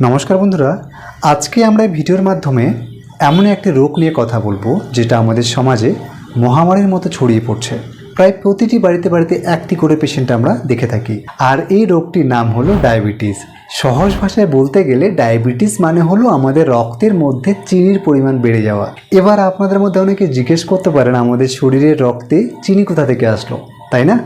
নমস্কার বন্ধুরা, আজকে আমরা এই ভিডিওর মাধ্যমে এমন একটি রোগ নিয়ে কথা বলব, যেটা আমাদের সমাজে মহামারীর মতো ছড়িয়ে পড়ছে। প্রায় প্রতিটি বাড়িতে বাড়িতে একটি করে পেশেন্ট আমরা দেখে থাকি। আর এই রোগটির নাম হলো ডায়াবেটিস। সহজ ভাষায় বলতে গেলে ডায়াবেটিস মানে হলো আমাদের রক্তের মধ্যে চিনির পরিমাণ বেড়ে যাওয়া। এবার আপনাদের মধ্যে অনেকে জিজ্ঞেস করতে পারেন, আমাদের শরীরের রক্তে চিনি কোথা থেকে আসলো, তাই না?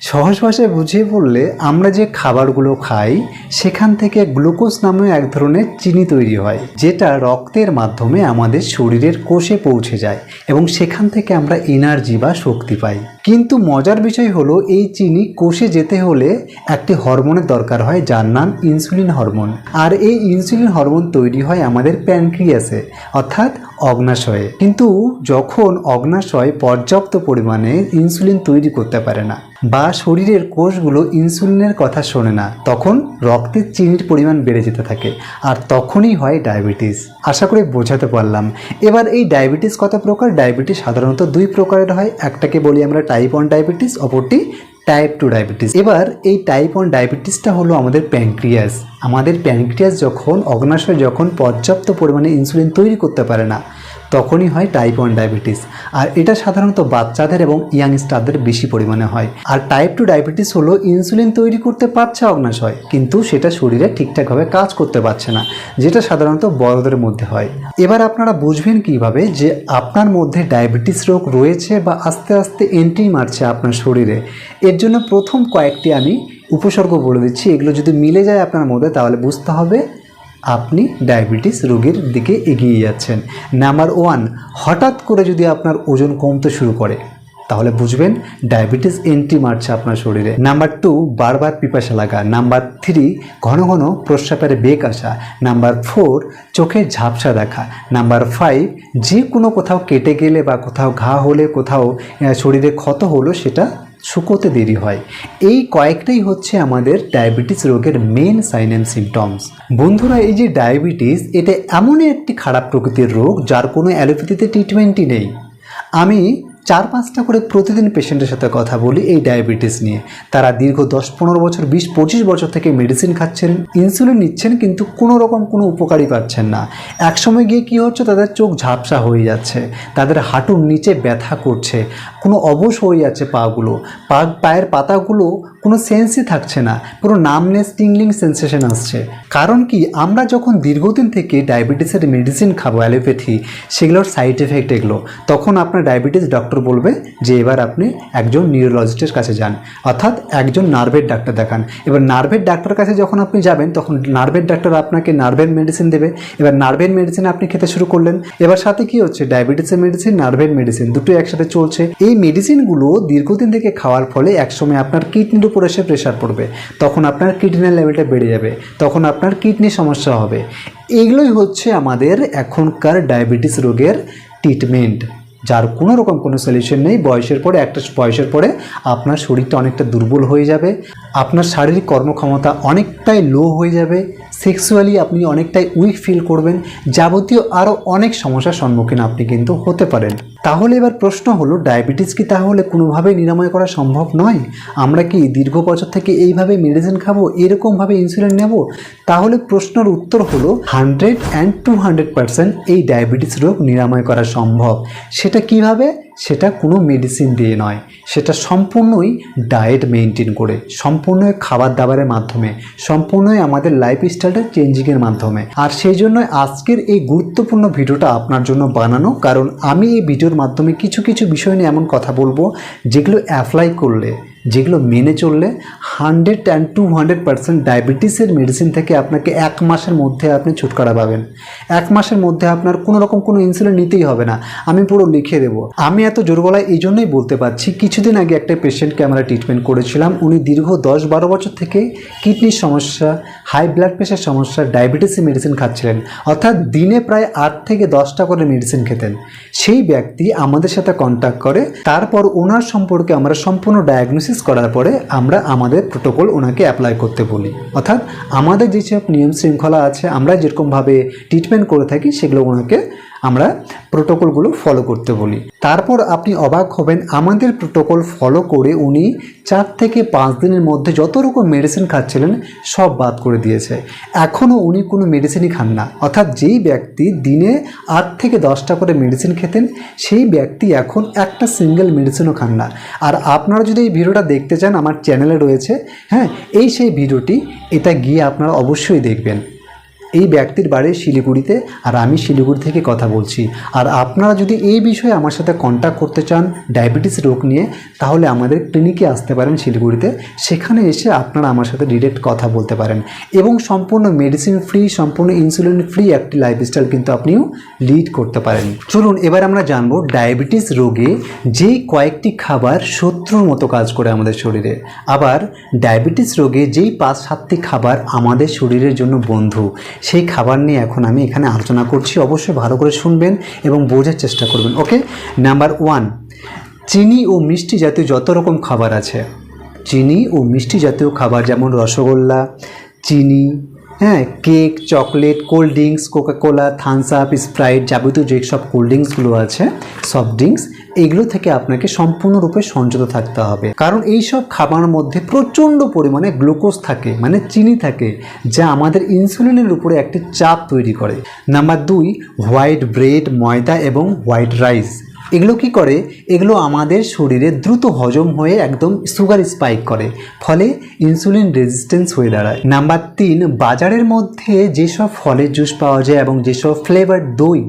সহজ ভাষায় বুঝিয়ে বললে আমরা যে খাবারগুলো খাই, সেখান থেকে গ্লুকোজ নামে এক ধরনের চিনি তৈরি হয়, যেটা রক্তের মাধ্যমে আমাদের শরীরের কোষে পৌঁছে যায় এবং সেখান থেকে আমরা এনার্জি বা শক্তি পাই। কিন্তু মজার বিষয় হলো, এই চিনি কোষে যেতে হলে একটি হরমোনের দরকার হয়, যার নাম ইনসুলিন হরমোন। আর এই ইনসুলিন হরমোন তৈরি হয় আমাদের প্যানক্রিয়াসে, অর্থাৎ অগ্নাশয়ে। কিন্তু যখন অগ্নাশয় পর্যাপ্ত পরিমাণে ইনসুলিন তৈরি করতে পারে না বা শরীরের কোষগুলো ইনসুলিনের কথা শোনে না, তখন রক্তের চিনির পরিমাণ বেড়ে যেতে থাকে, আর তখনই হয় ডায়াবেটিস। আশা করি বোঝাতে পারলাম। এবার এই ডায়াবেটিস কত প্রকার? ডায়াবেটিস সাধারণত দুই প্রকারের হয়। একটাকে বলি আমরা টাইপ ওয়ান ডায়াবেটিস অপরটি টাইপ টু ডায়াবেটিস এবার এই টাইপ ওয়ান ডায়াবেটিসটা হলো আমাদের প্যানক্রিয়াস আমাদের প্যানক্রিয়াস যখন অগ্নাশয় যখন পর্যাপ্ত পরিমাণে ইনসুলিন তৈরি করতে পারে না তখনই হয় টাইপ ওয়ান ডায়াবেটিস আর এটা সাধারণত বাচ্চাদের এবং ইয়াংস্টারদের বেশি পরিমাণে হয়। আর টাইপ টু ডায়াবেটিস হলো ইনসুলিন তৈরি করতে পারছে অগ্নাশয় কিন্তু সেটা শরীরে ঠিকঠাকভাবে কাজ করতে পারছে না, যেটা সাধারণত বড়দের মধ্যে হয়। এবার আপনারা বুঝবেন কীভাবে যে আপনার মধ্যে ডায়াবেটিস রোগ রয়েছে বা আস্তে আস্তে এন্ট্রি মারছে আপনার শরীরে। এর জন্য প্রথম কয়েকটি আমি উপসর্গ বলে দিচ্ছি। এগুলো যদি মিলে যায় আপনার মধ্যে, তাহলে বুঝতে হবে আপনি ডায়াবেটিস রোগের দিকে এগিয়ে যাচ্ছেন। নাম্বার ওয়ান, হঠাৎ করে যদি আপনার ওজন কমতে শুরু করে, তাহলে বুঝবেন ডায়াবেটিস এন্ট্রি মারছে আপনার শরীরে। নাম্বার টু, বারবার পিপাসা লাগা। নাম্বার থ্রি, ঘন ঘন প্রস্রাবের বেগ আসা। নাম্বার ফোর, চোখে ঝাপসা দেখা। নাম্বার ফাইভ, যে কোনো কোথাও কেটে গেলে বা কোথাও ঘা হলে কোথাও শরীরে ক্ষত হলো সেটা শুকোতে দেরি হয়। এই কয়েকটাই হচ্ছে আমাদের ডায়াবেটিস রোগের মেন সাইন অ্যান্ড সিমটমস বন্ধুরা, এই যে ডায়াবেটিস এটা এমনই একটি খারাপ প্রকৃতির রোগ যার কোনো অ্যালোপ্যাথিতে ট্রিটমেন্টই নেই। আমি চার পাঁচটা করে প্রতিদিন পেশেন্টের সাথে কথা বলি এই ডায়াবেটিস নিয়ে। তারা দীর্ঘ দশ পনেরো বছর বিশ পঁচিশ বছর থেকে মেডিসিন খাচ্ছেন ইনসুলিন নিচ্ছেন, কিন্তু কোনো রকম কোনো উপকারই পাচ্ছেন না। একসময় গিয়ে কী হচ্ছে, তাদের চোখ ঝাপসা হয়ে যাচ্ছে, তাদের হাঁটুর নিচে ব্যথা করছে, কোনো অবশ হয়ে যাচ্ছে পাগুলো। পা, পায়ের পাতাগুলো কোনো সেন্সই থাকছে না, পুরো নামনেস টিংলিং সেন্সেশন আসছে। কারণ কি, আমরা যখন দীর্ঘদিন থেকে ডায়াবেটিসের মেডিসিন খাব অ্যালোপ্যাথি সেগুলোর সাইড এফেক্ট এগুলো, তখন আপনার ডায়াবেটিস ডক্টর বলবে যে, এবার আপনি একজন নিউরোলজিস্টের কাছে যান। অর্থাৎ একজন নার্ভের ডাক্তার দেখান। এবার নার্ভের ডাক্তার কাছে যখন আপনি যাবেন, তখন নার্ভের ডাক্তার আপনাকে নার্ভের মেডিসিন দেবে। এবার নার্ভের মেডিসিন আপনি খেতে শুরু করলেন। এবার সাথে কি হচ্ছে ডায়াবেটিসের মেডিসিন নার্ভের মেডিসিন দুটো একসাথে চলছে। এই মেডিসিনগুলো দীর্ঘদিন থেকে খাওয়ার ফলে একসময় আপনার কিডনির উপর এসে প্রেশার পড়বে। তখন আপনার কিডনির লেভেলটা বেড়ে যাবে। তখন আপনার কিডনি সমস্যা হবে। এগুলোই হচ্ছে আমাদের এখনকার ডায়াবেটিস রোগের ট্রিটমেন্ট যার কোনো রকম কোনো সলিউশন নেই। বয়সের পরে, একটা বয়সের পরে আপনার শরীরটা অনেকটা দুর্বল হয়ে যাবে। আপনার শারীরিক কর্মক্ষমতা অনেকটাই লো হয়ে যাবে। সেক্সুয়ালি আপনি অনেকটাই উইক ফিল করবেন, যাবতীয় আরও অনেক সমস্যার সম্মুখীন আপনি কিন্তু হতে পারেন। তাহলে এবার প্রশ্ন হলো ডায়াবেটিস কি তাহলে কোনোভাবেই নিরাময় করা সম্ভব নয়? আমরা কি দীর্ঘ বছর থেকে এইভাবে মেডিসিন খাব, এরকমভাবে ইনসুলিন নেব? তাহলে প্রশ্নের উত্তর হলো hundred and two hundred percent এই ডায়াবেটিস রোগ নিরাময় করা সম্ভব। সেটা কীভাবে? সেটা কোনো মেডিসিন দিয়ে নয়। সেটা সম্পূর্ণই ডায়েট মেনটেন করে, সম্পূর্ণই খাবার দাবারের মাধ্যমে, সম্পূর্ণই আমাদের লাইফস্টাইলটা চেঞ্জিংয়ের মাধ্যমে। আর সেই জন্য আজকের এই গুরুত্বপূর্ণ ভিডিওটা আপনার জন্য বানানো, কারণ আমি এই ভিডিওর মাধ্যমে কিছু কিছু বিষয় নিয়ে এমন কথা বলব, যেগুলো অ্যাপ্লাই করলে যেগুলো মেনে চললে hundred and two hundred percent ডায়াবেটিসের মেডিসিন থেকে আপনাকে এক মাসের মধ্যে আপনি ছুটকারা পাবেন। এক মাসের মধ্যে আপনার কোনো রকম কোনো ইনসুলিন নিতেই হবে না। আমি পুরো লিখে দেবো। আমি এত জোর গলায় এই জন্যই বলতে পারছি, কিছুদিন আগে একটা পেশেন্টকে আমরা ট্রিটমেন্ট করেছিলাম। উনি দীর্ঘ দশ বারো বছর থেকে কিডনির সমস্যা হাই ব্লাড প্রেশার সমস্যা ডায়াবেটিসের মেডিসিন খাচ্ছিলেন। অর্থাৎ দিনে প্রায় আট থেকে দশটা করে মেডিসিন খেতেন। সেই ব্যক্তি আমাদের সাথে কন্ট্যাক্ট করে, তারপর ওনার সম্পর্কে আমরা সম্পূর্ণ ডায়াগনোসিস করার পরে আমরা আমাদের প্রোটোকল ওনাকে অ্যাপ্লাই করতে বলি। অর্থাৎ আমাদের যেসব নিয়ম শৃঙ্খলা আছে, আমরা যেরকমভাবে ট্রিটমেন্ট করে থাকি, সেগুলো ওনাকে আমরা প্রোটোকলগুলো ফলো করতে বলি। তারপর আপনি অবাক হবেন, আমাদের প্রোটোকল ফলো করে উনি চার থেকে পাঁচ দিনের মধ্যে যত রকম মেডিসিন খাচ্ছিলেন, সব বাদ করে দিয়েছে। এখনও উনি কোনো মেডিসিনই খান না। অর্থাৎ যেই ব্যক্তি দিনে আট থেকে দশটা করে মেডিসিন খেতেন, সেই ব্যক্তি এখন একটা সিঙ্গেল মেডিসিনও খান না। আর আপনারা যদি এই ভিডিওটা দেখতে চান, আমার চ্যানেলে রয়েছে হ্যাঁ এই সেই ভিডিওটি, এটা গিয়ে আপনারা অবশ্যই দেখবেন। এই ব্যক্তির বাড়ি শিলিগুড়িতে, আর আমি শিলিগুড়ি থেকে কথা বলছি। আর আপনারা যদি এই বিষয়ে আমার সাথে কন্ট্যাক্ট করতে চান ডায়াবেটিস রোগ নিয়ে, তাহলে আমাদের ক্লিনিকে আসতে পারেন শিলিগুড়িতে। সেখানে এসে আপনারা আমার সাথে ডিরেক্ট কথা বলতে পারেন। এবং সম্পূর্ণ মেডিসিন ফ্রি সম্পূর্ণ ইনসুলিন ফ্রি একটি লাইফস্টাইল কিন্তু আপনিও লিড করতে পারেন। চলুন, এবার আমরা জানব ডায়াবেটিস রোগে যেই কয়েকটি খাবার শত্রুর মতো কাজ করে আমাদের শরীরে। আবার ডায়াবেটিস রোগে যেই পাঁচ সাতটি খাবার আমাদের শরীরের জন্য বন্ধু সেই খাবার নিয়ে এখন আমি এখানে আলোচনা করছি। অবশ্যই ভালো করে শুনবেন এবং বোঝার চেষ্টা করবেন, ওকে? নাম্বার ওয়ান, চিনি ও মিষ্টি জাতীয় যত রকম খাবার আছে, চিনি ও মিষ্টি জাতীয় খাবার যেমন রসগোল্লা, চিনি হ্যাঁ cake, chocolate, cold drinks, Coca Cola, Thums Up, Sprite যাবতীয় যে সব কোল্ড ড্রিঙ্কসগুলো আছে, সফট ড্রিঙ্কস, এগুলো থেকে আপনাকে সম্পূর্ণরূপে সংযত থাকতে হবে। কারণ এই সব খাবারের মধ্যে প্রচণ্ড পরিমাণে গ্লুকোজ থাকে মানে চিনি থাকে, যা আমাদের ইনসুলিনের উপরে একটি চাপ তৈরি করে। নাম্বার দুই, হোয়াইট ব্রেড, ময়দা এবং হোয়াইট রাইস। এগুলো কি করে? এগুলো আমাদের শরীরে দ্রুত হজম হয়ে একদম সুগার স্পাইক করে, ফলে ইনসুলিন রেজিস্ট্যান্স হয়ে দাঁড়ায়। নাম্বার তিন, বাজারের মধ্যে যেসব ফলের জুস পাওয়া যায় এবং যেসব ফ্লেভার দই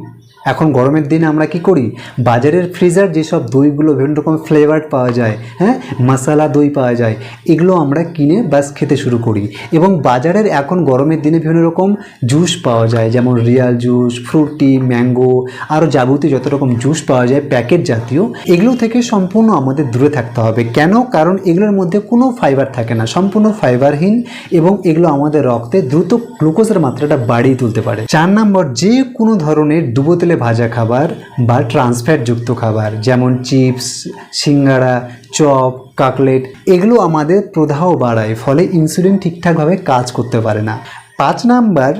এখন গরমের দিনে আমরা কি করি? বাজারের ফ্রিজার যেসব দইগুলো বিভিন্ন রকম ফ্লেভার পাওয়া যায় হ্যাঁ? মশালা দই পাওয়া যায়, এগুলো আমরা কিনে ব্যাস খেতে শুরু করি। এবং বাজারের এখন গরমের দিনে বিভিন্ন রকম জুস পাওয়া যায়, যেমন রিয়াল জুস ফ্রুটি ম্যাঙ্গো আরও যাবতীয় যত রকম জুস পাওয়া যায় প্যাকেট জাতীয়, এগুলো থেকে সম্পূর্ণ আমাদের দূরে থাকতে হবে। কেন? কারণ এগুলোর মধ্যে কোনো ফাইবার থাকে না, সম্পূর্ণ ফাইবারহীন এবং এগুলো আমাদের রক্তে দ্রুত গ্লুকোজের মাত্রাটা বাড়িয়ে তুলতে পারে। চার নম্বর, যে কোনো ধরনের ডুবো তেলে ভাজা খাবার বা ট্রান্সফ্যাটযুক্ত খাবার, যেমন চিপস, সিঙ্গাড়া, চপ, কাকলেট, এগুলো আমাদের প্রদাহ বাড়ায়, ফলে ইনসুলিন ঠিকঠাকভাবে কাজ করতে পারে না। পাঁচ নাম্বার,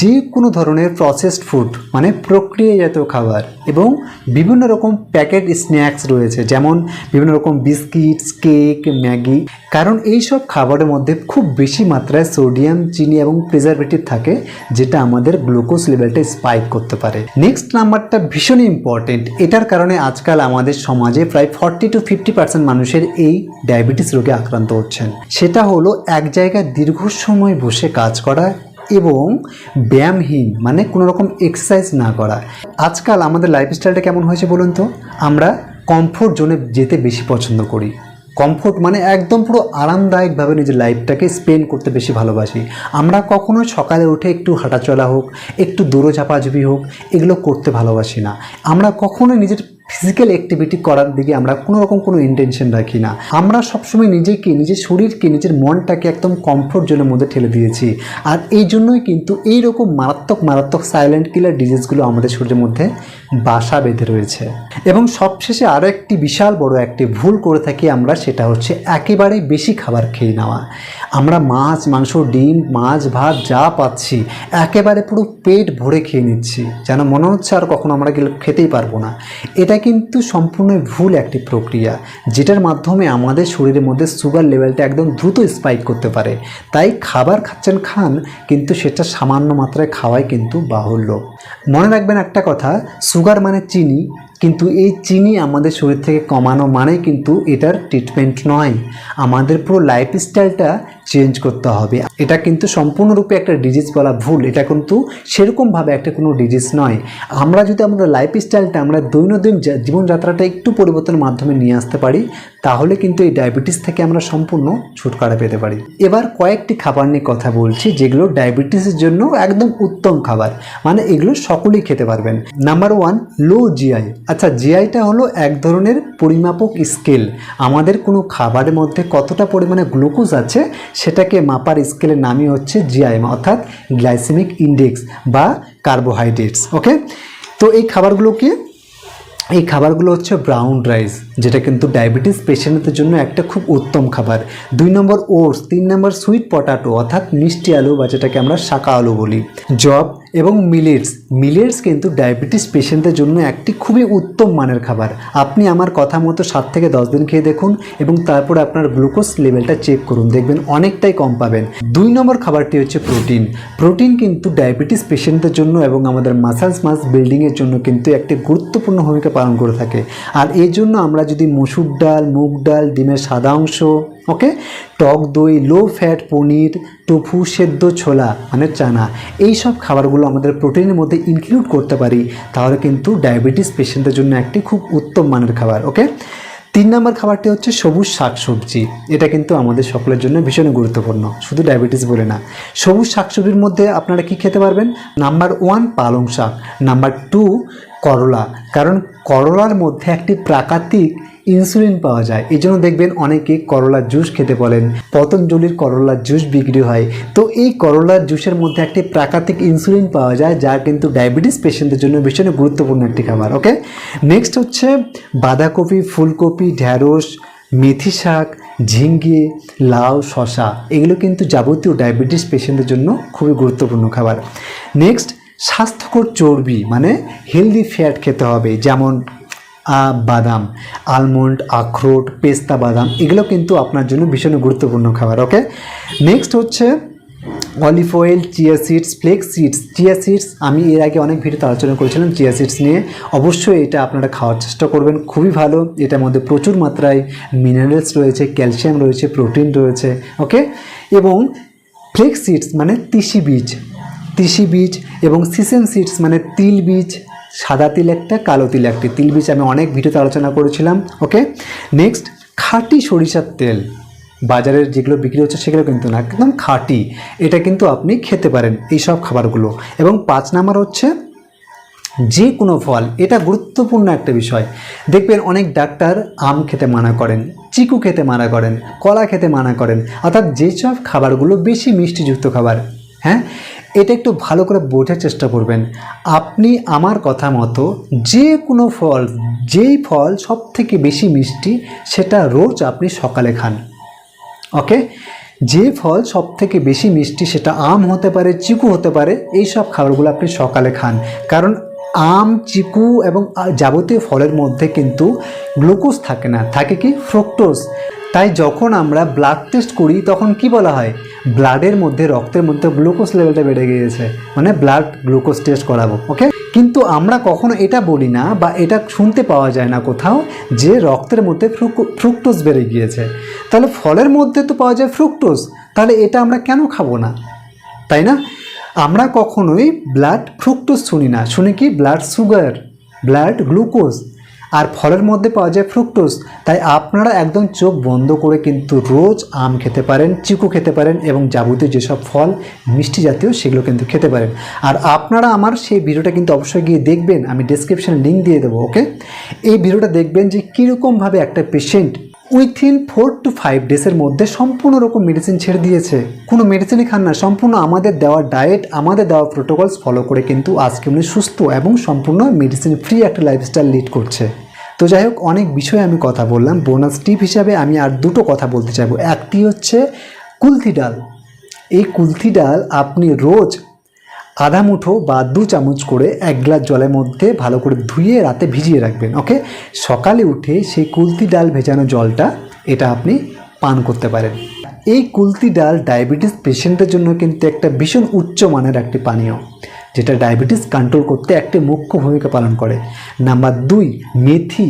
যে কোনো ধরনের প্রসেসড ফুড মানে প্রক্রিয়াজাত খাবার এবং বিভিন্ন রকম প্যাকেট স্ন্যাক্স রয়েছে, যেমন বিভিন্ন রকম বিস্কিটস কেক ম্যাগি। কারণ এই সব খাবারের মধ্যে খুব বেশি মাত্রায় সোডিয়াম চিনি এবং প্রিজারভেটিভ থাকে, যেটা আমাদের গ্লুকোজ লেভেলটা স্পাইক করতে পারে। নেক্সট নাম্বারটা ভীষণই ইম্পর্টেন্ট এটার কারণে আজকাল আমাদের সমাজে প্রায় ফর্টি টু ফিফটি পার্সেন্ট মানুষের এই ডায়াবেটিস রোগে আক্রান্ত হচ্ছেন। সেটা হলো এক জায়গায় দীর্ঘ সময় বসে কাজ করা এবং ব্যায়ামহীন মানে কোনো রকম এক্সারসাইজ না করা। আজকাল আমাদের লাইফস্টাইলটা কেমন হয়েছে বলুন তো? আমরা কমফোর্ট জোনে যেতে বেশি পছন্দ করি। কমফোর্ট মানে একদম পুরো আরামদায়কভাবে নিজের লাইফটাকে স্পেন্ড করতে বেশি ভালোবাসি। আমরা কখনো সকালে উঠে একটু হাঁটাচলা হোক, একটু দৌড়োঝাপাঝুপি হোক, এগুলো করতে ভালোবাসি না। আমরা কখনো নিজের ফিজিক্যাল অ্যাক্টিভিটি করার দিকে আমরা কোনো রকম কোনো ইন্টেনশন রাখি না। আমরা সবসময় নিজেকে, নিজের শরীরকে, নিজের মনটাকে একদম কমফোর্ট জোনের মধ্যে ঠেলে দিয়েছি। আর এই জন্যই কিন্তু এই রকম মারাত্মক মারাত্মক সাইলেন্ট কিলার ডিজিজগুলো আমাদের শরীরের মধ্যে বাসা বেঁধে রয়েছে। এবং সবশেষে আরও একটি বিশাল বড় একটি ভুল করে থাকি আমরা, সেটা হচ্ছে একেবারে বেশি খাবার খেয়ে নেওয়া। আমরা মাছ, মাংস, ডিম, মাছ, ভাত যা পাচ্ছি, একেবারে পুরো পেট ভরে খেয়ে নিচ্ছি। যেন মনে হচ্ছে আর কখনো আমরা খেতেই পারব না। এটা কিন্তু সম্পূর্ণ ভুল একটি প্রক্রিয়া, যেটার মাধ্যমে আমাদের শরীরের মধ্যে সুগার লেভেলটা একদম দ্রুত স্পাইক করতে পারে। তাই খাবার খাচ্ছেন খান, কিন্তু সেটা সামান্য মাত্রায় খাওয়াই কিন্তু বাহুল্য। মনে রাখবেন একটা কথা সুগার মানে চিনি, কিন্তু এই চিনি আমাদের শরীর থেকে কমানো মানে কিন্তু এটার ট্রিটমেন্ট নয়। আমাদের পুরো লাইফস্টাইলটা চেঞ্জ করতে হবে। এটা কিন্তু সম্পূর্ণরূপে একটা ডিজিজ বলা ভুল। এটা কিন্তু সেরকমভাবে একটা কোনো ডিজিজ নয়। আমরা যদি আমরা লাইফস্টাইলটা আমরা দৈনন্দিন জীবনযাত্রাটা একটু পরিবর্তনের মাধ্যমে নিয়ে আসতে পারি, তাহলে কিন্তু এই ডায়াবেটিস থেকে আমরা সম্পূর্ণ ছুটকারা পেতে পারি। এবার কয়েকটি খাবার নিয়ে কথা বলছি, যেগুলো ডায়াবেটিসের জন্য একদম উত্তম খাবার। মানে এগুলো সকলেই খেতে পারবেন। নাম্বার ওয়ান লো জিআই আচ্ছা জিআইটা হলো এক ধরনের পরিমাপক স্কেল আমাদের কোনো খাবারের মধ্যে কতটা পরিমাণে গ্লুকোজ আছে সেটাকে মাপার স্কেলের নামই হচ্ছে জিআইএম অর্থাৎ গ্লাইসেমিক ইন্ডেক্স বা কার্বোহাইড্রেটস, ওকে? তো এই খাবারগুলোকে, এই খাবারগুলো হচ্ছে ব্রাউন রাইস, যেটা কিন্তু ডায়াবেটিস পেশেন্টদের জন্য একটা খুব উত্তম খাবার। দুই নম্বর ওটস, তিন নম্বর সুইট পটাটো, অর্থাৎ মিষ্টি আলু বা যেটাকে আমরা শাকা আলু বলি। জব এবং মিলেটস। মিলেটস কিন্তু ডায়াবেটিস পেশেন্টদের জন্য একটি খুবই উত্তম মানের খাবার। আপনি আমার কথা মতো সাত থেকে দশ দিন খেয়ে দেখুন এবং তারপর আপনার গ্লুকোজ লেভেলটা চেক করুন। দেখবেন অনেকটাই কম পাবেন। দুই নম্বর খাবারটি হচ্ছে প্রোটিন। প্রোটিন কিন্তু ডায়াবেটিস পেশেন্টদের জন্য এবং আমাদের মাসালস মাস বিল্ডিংয়ের জন্য কিন্তু একটি গুরুত্বপূর্ণ ভূমিকা পালন করে থাকে। আর এই জন্য আমরা যদি মসুর ডাল, মুগ ডাল, ডিমের সাদা অংশ ওকে? টক দই লো ফ্যাট পনির টোফু সেদ্ধ ছোলা মানে চানা। এই সব খাবারগুলো আমাদের প্রোটিনের মধ্যে ইনক্লুড করতে পারি। তাহলে কিন্তু ডায়াবেটিস পেশেন্টদের জন্য একটি খুব উত্তম মানের খাবার, ওকে? তিন নম্বর খাবারটি হচ্ছে সবুজ শাকসবজি। এটা কিন্তু আমাদের সকলের জন্য ভীষণ গুরুত্বপূর্ণ। শুধু ডায়াবেটিস বলে না। সবুজ শাকসবজির মধ্যে আপনারা কি খেতে পারবেন? নাম্বার ওয়ান, পালং শাক। নাম্বার টু, করলা। কারণ করলার মধ্যে একটি প্রাকৃতিক ইনসুলিন পাওয়া যায়। এই জন্য দেখবেন অনেকে করলার জুস খেতে বলেন, পতঞ্জলির করলার জুস বিক্রি হয়। তো এই করলার জুসের মধ্যে একটি প্রাকৃতিক ইনসুলিন পাওয়া যায়, যা কিন্তু ডায়াবেটিস পেশেন্টদের জন্য ভীষণ গুরুত্বপূর্ণ একটি খাবার, ওকে? নেক্সট হচ্ছে বাঁধাকপি, ফুলকপি ঢ্যাঁড়স মেথি শাক, ঝিঙ্গে, লাউ শশা এগুলো কিন্তু যাবতীয় ডায়াবেটিস পেশেন্টদের জন্য খুবই গুরুত্বপূর্ণ খাবার। নেক্সট স্বাস্থ্যকর চর্বি মানে হেলদি ফ্যাট খেতে হবে, যেমন বাদাম আলমন্ড আখরোট পেস্তা বাদাম, এগুলো কিন্তু আপনার জন্য ভীষণ গুরুত্বপূর্ণ খাবার ওকে নেক্সট হচ্ছে olive oil chia seeds flax seeds chia seeds আমি এর আগে অনেক ভিডিওতে আলোচনা করেছিলাম চিয়া সিডস নিয়ে। অবশ্যই এটা আপনারা খাওয়ার চেষ্টা করবেন, খুবই ভালো। এটার মধ্যে প্রচুর মাত্রায় মিনারেলস রয়েছে ক্যালসিয়াম রয়েছে প্রোটিন রয়েছে ওকে এবং ফ্লেক্স সিডস মানে তিসি বীজ। তিসি বীজ এবং সিসেম সিডস মানে তিল বীজ। সাদা তিল একটা, কালো তিল একটি। তিল বীজ আমি অনেক ভিডিওতে আলোচনা করেছিলাম, ওকে? নেক্সট খাঁটি সরিষার তেল। বাজারের যেগুলো বিক্রি হচ্ছে সেগুলো কিন্তু না, একদম খাঁটি। এটা কিন্তু আপনি খেতে পারেন এই সব খাবারগুলো। এবং পাঁচ নাম্বার হচ্ছে যে কোনো ফল, এটা গুরুত্বপূর্ণ একটা বিষয়। দেখবেন অনেক ডাক্তার আম খেতে মানা করেন, চিকু খেতে মানা করেন, কলা খেতে মানা করেন। অর্থাৎ যেসব খাবারগুলো বেশি মিষ্টিযুক্ত খাবার হ্যাঁ? এটা একটু ভালো করে বোঝার চেষ্টা করবেন। আপনি আমার কথা মতো যে কোনো ফল, যেই ফল সব থেকে বেশি মিষ্টি, সেটা রোজ আপনি সকালে খান। ওকে? যে ফল সব থেকে বেশি মিষ্টি, সেটা আম হতে পারে, চিকু হতে পারে, এই সব খাবারগুলো আপনি সকালে খান। কারণ আম, চিকু এবং যাবতীয় ফলের মধ্যে কিন্তু গ্লুকোজ থাকে না, থাকে কি? ফ্রুক্টোজ। তাই যখন আমরা ব্লাড টেস্ট করি, তখন কি বলা হয়? ব্লাডের মধ্যে, রক্তের মধ্যে গ্লুকোজ লেভেলটা বেড়ে গিয়েছে। মানে ব্লাড গ্লুকোজ টেস্ট করাবো ওকে কিন্তু আমরা কখনো এটা বলি না বা এটা শুনতে পাওয়া যায় না কোথাও যে রক্তের মধ্যে ফ্রুক্টোজ বেড়ে গিয়েছে। তাহলে ফলের মধ্যে তো পাওয়া যায় ফ্রুক্টোজ, তাহলে এটা আমরা কেন খাব না? তাই না? আমরা কখনোই ব্লাড ফ্রুক্টোজ শুনি না। শুনি কি? ব্লাড সুগার ব্লাড গ্লুকোজ আর ফলের মধ্যে পাওয়া যায় ফ্রুক্টোজ তাই আপনারা একদম চোখ বন্ধ করে কিন্তু রোজ আম খেতে পারেন, চিকু খেতে পারেন এবং যাবতীয় যেসব ফল, মিষ্টি জাতীয় সেগুলো কিন্তু খেতে পারেন। আর আপনারা আমার সেই ভিডিওটা কিন্তু অবশ্যই গিয়ে দেখবেন, আমি ডেসক্রিপশানে লিঙ্ক দিয়ে দেবো ওকে এই ভিডিওটা দেখবেন যে কীরকমভাবে একটা patient within four to five ডেজের মধ্যে সম্পূর্ণ রকম মেডিসিন ছেড়ে দিয়েছে। কোনো মেডিসিনই খান না, সম্পূর্ণ আমাদের দেওয়া ডায়েট আমাদের দেওয়া প্রোটোকলস ফলো করে কিন্তু আজকে উনি সুস্থ এবং সম্পূর্ণ মেডিসিন ফ্রি একটা লাইফস্টাইল লিড করছে। তো যাই হোক, অনেক বিষয়ে আমি কথা বললাম। বোনাস টিপ হিসাবে আমি আর দুটো কথা বলতে চাইব। একটি হচ্ছে কুলথি ডাল। এই কুলথি ডাল আপনি রোজ আধা মুঠো বা দু চামচ করে এক গ্লাস জলের মধ্যে ভালো করে ধুয়ে রাতে ভিজিয়ে রাখবেন, ওকে? সকালে উঠে সেই কুলতি ডাল ভেজানো জলটা এটা আপনি পান করতে পারেন। এই কুলতি ডাল ডায়াবেটিস পেশেন্টের জন্য কিন্তু একটা ভীষণ উচ্চ মানের একটি পানীয়। যেটা ডায়াবেটিস কন্ট্রোল করতে একটি মুখ্য ভূমিকা পালন করে। নাম্বার দুই, মেথি।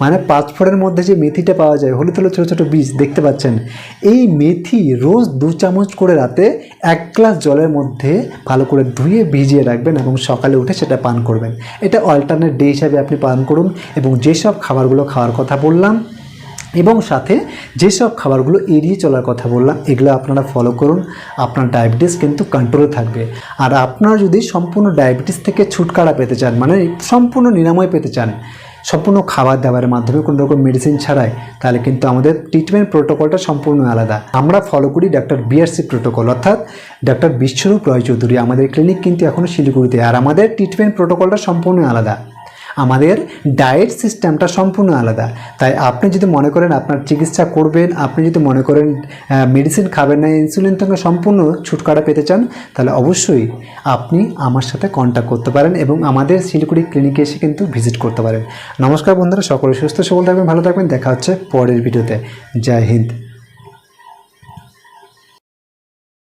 মানে পাঁচফোড়ের মধ্যে যে মেথিটা পাওয়া যায়, হলুদ হলুদ ছোটো ছোটো বীজ, দেখতে পাচ্ছেন? এই মেথি রোজ দু চামচ করে রাতে এক গ্লাস জলের মধ্যে ভালো করে ধুয়ে ভিজিয়ে রাখবেন এবং সকালে উঠে সেটা পান করবেন। এটা অল্টারনেট ডে হিসাবে আপনি পান করুন এবং যেসব খাবারগুলো খাওয়ার কথা বললাম এবং সাথে যেসব খাবারগুলো এড়িয়ে চলার কথা বললাম, এগুলো আপনারা ফলো করুন। আপনার ডায়াবেটিস কিন্তু কন্ট্রোলে থাকবে। আর আপনারা যদি সম্পূর্ণ ডায়াবেটিস থেকে ছুটকারা পেতে চান মানে সম্পূর্ণ নিরাময় পেতে চান, সম্পূর্ণ খাবার দাবারের মাধ্যমে কোনো রকম মেডিসিন ছাড়াই, তাহলে কিন্তু আমাদের ট্রিটমেন্ট প্রোটোকলটা সম্পূর্ণ আলাদা। আমরা ফলো করি ডাক্তার বিআরসি প্রোটোকল অর্থাৎ ডাক্তার বিশ্বরূপ রয় চৌধুরী আমাদের ক্লিনিক কিন্তু এখনও শিলিগুড়িতে। আর আমাদের ট্রিটমেন্ট প্রোটোকলটা সম্পূর্ণ আলাদা। আমাদের ডায়েট সিস্টেমটা সম্পূর্ণ আলাদা। তাই আপনি যদি মনে করেন আপনার চিকিৎসা করবেন, আপনি যদি মনে করেন মেডিসিন খাবেন না ইনসুলিন থেকে সম্পূর্ণ ছুটকারা পেতে চান, তাহলে অবশ্যই আপনি আমার সাথে কন্ট্যাক্ট করতে পারেন এবং আমাদের শিলিগুড়ি ক্লিনিকে এসে কিন্তু ভিজিট করতে পারেন। নমস্কার বন্ধুরা, সকলে সুস্থ, সবল থাকবেন, ভালো থাকবেন, দেখা হচ্ছে পরের ভিডিওতে জয় হিন্দ।